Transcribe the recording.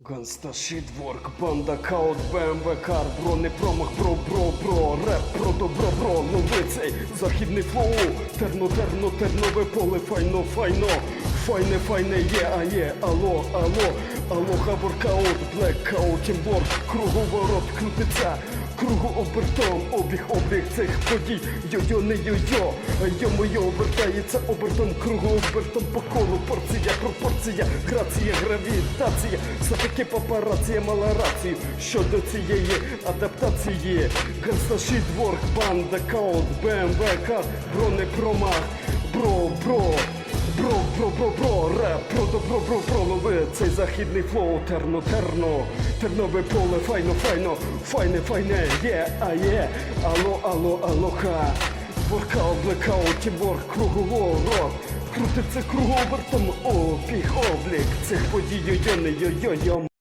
Ганста ворк, банда каут, БМВ кар, бро, не промах, бро, бро, бро, реп про добро, бро, новий цей західний флоу, терно, терно, тернове поле, файно, файно, файне, файне є, а є, алло, алло, алло, воркаут, блекаут, тімворк, круговорот крутиться, кругу обертом, обіг, обіг цих подій, йо-йо, не йо-йо, йо-моє обертається обертом, кругу обертом по колу, порція, пропорція, грація, гравітація, все-таки папарація мала рацію. Щодо цієї адаптації. Гансташі дворк, банда, каут, БМВ, кар, бро, не промах, бро, бро. Бро, бро, бро, бро, реп, про про бро, цей західний флоу, терно, терно, тернове поле, файно, файно, файне, файне, є, а є, алло, алло, алоха, воркаут, блекаут, тімворк, круговорот, крутиться круговертом, опіх, облік, цих подій, йо-йо, не йо-йо-йо.